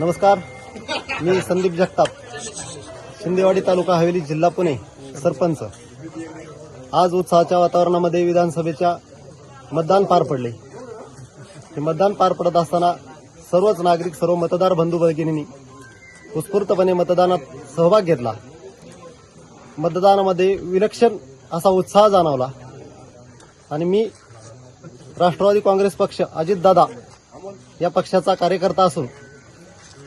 नमस्कार. मी संदीप जगताप. शिंदेवाडी तालुका हवेली जिल्हा पुणे सरपंच. आज उत्साहाच्या वातावरणामध्ये विधानसभेच्या मतदान पार पडले. हे मतदान पार पडत असताना सर्वच नागरिक सर्व मतदार बंधू भगिनींनी उत्स्फूर्तपणे मतदानात सहभाग घेतला. मतदानामध्ये विलक्षण असा उत्साह जाणवला. आणि मी राष्ट्रवादी काँग्रेस पक्ष अजितदादा या पक्षाचा कार्यकर्ता असून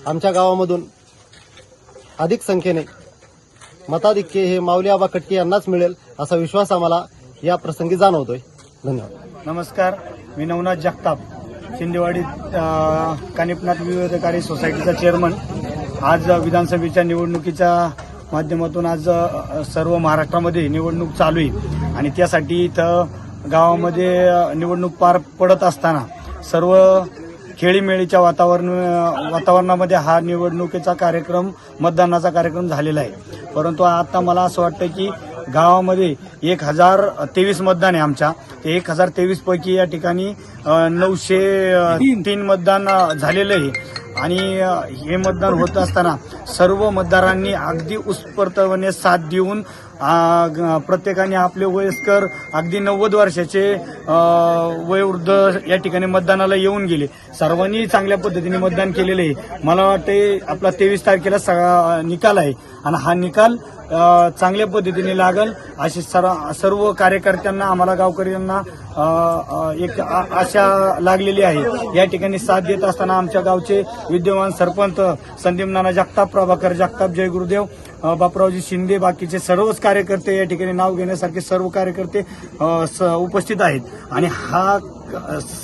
आमच्या गावामधून अधिक संख्येने मताधिक्य हे माऊली आबा कटके यांनाच मिळेल असा विश्वास आम्हाला या प्रसंगी जाणवतोय. धन्यवाद. नमस्कार मी नवनाथ जगताप शिंदेवाडी कानिपनाथ विविधकारी सोसायटीचा चेअरमन. आज विधानसभेच्या निवडणुकीच्या माध्यमातून आज सर्व महाराष्ट्रामध्ये निवडणूक चालू आहे. आणि त्यासाठी इथं गावामध्ये निवडणूक पार पडत असताना सर्व खेळीमेळीच्या वातावरण वातावरणामध्ये हा निवडणुकीचा कार्यक्रम मतदानाचा कार्यक्रम झालेला आहे. परंतु आता मला असं वाटतं की गावामध्ये एक हजार तेवीस मतदान आहे आमच्या. ते एक हजार तेवीस पैकी या ठिकाणी नऊशे तीन मतदान झालेलं आहे. आणि हे मतदान होत असताना सर्व मतदारांनी अगदी उत्स्फूर्तपणे साथ देऊन प्रत्येकाने आपले वयस्कर अगदी नव्वद वर्षाचे वयोवृद्ध या ठिकाणी मतदानाला येऊन गेले. सर्वांनी चांगल्या पद्धतीने मतदान केलेले आहे. मला वाटते आपला तेवीस तारखेला सगळा निकाल आहे. आणि हा निकाल चांगल्या पद्धतीने लागल. अशी सर्व सर्व कार्यकर्त्यांना आम्हाला गावकऱ्यांना एक आशा लागलेली आहे. या ठिकाणी साथ देत असताना आमच्या गावचे विद्यमान सरपंच संदीप नाना जगताप प्रभाकर जगताप जय गुरुदेव. बापरावजी शिंदे बाकीचे सर्वच कार्यकर्ते या ठिकाणी नाव घेण्यासारखे सर्व कार्यकर्ते स- उपस्थित आहेत. आणि हा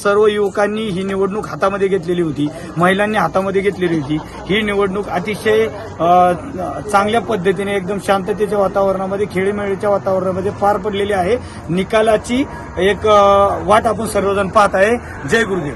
सर्व युवकांनी ही निवडणूक हातामध्ये घेतलेली होती महिलांनी हातामध्ये घेतलेली होती. ही निवडणूक अतिशय चांगल्या पद्धतीने एकदम शांततेच्या वातावरणामध्ये खेळीमेळीच्या वातावरणामध्ये पार पडलेली आहे. निकालाची एक वाट आपण सर्वजण पाहत आहे. जय गुरुदेव.